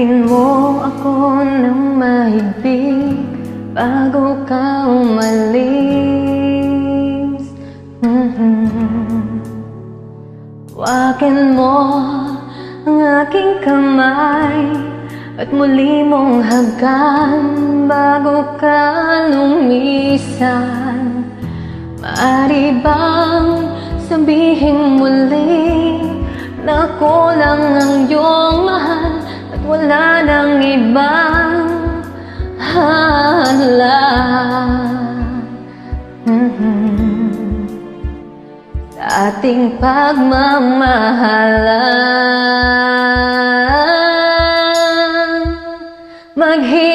Yakapin mo ako ng mahigpit bago ka umalis. Mhm. Wakin mo ang aking kamay at muli mong hagkan bago ka lumisan. Maari bang sabihin muli na ako lang ang iyong wala nang ibang hadlang. Mhm. Sa ating pagmamahalan Maghihintay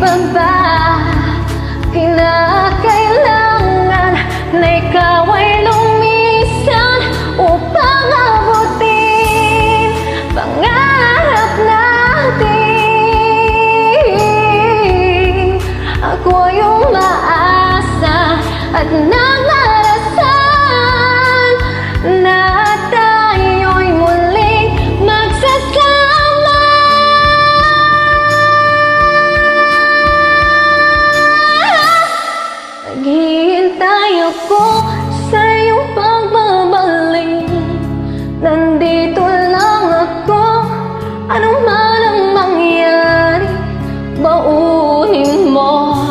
pa ba kinakailangan na ikaw ay lumisan upang abutin pangarap natin? Ako yung maasa at nangarasan na ako sa iyong pagbabalik. Nandito lang ako. Anong man ang mangyari Baunin mo.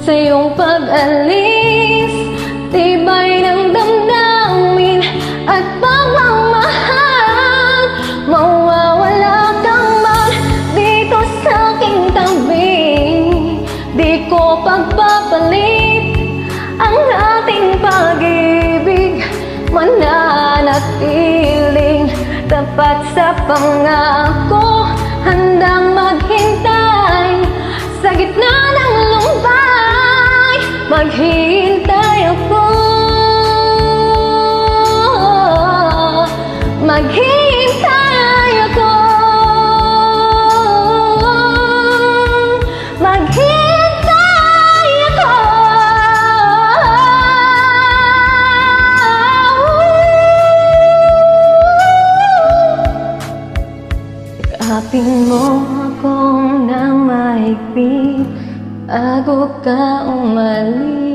Sa iyong pag-alis Tibay ng damdamin At pagmamahal. Mawawala kang man Dito sa aking tabi. Di ko pagpapalit tapat sa pangako Handang maghintay. Sa gitna ng lumbay Maghihintay ako. Maghihintay Yakapin mo akong nang mahigpit Bago ka umalis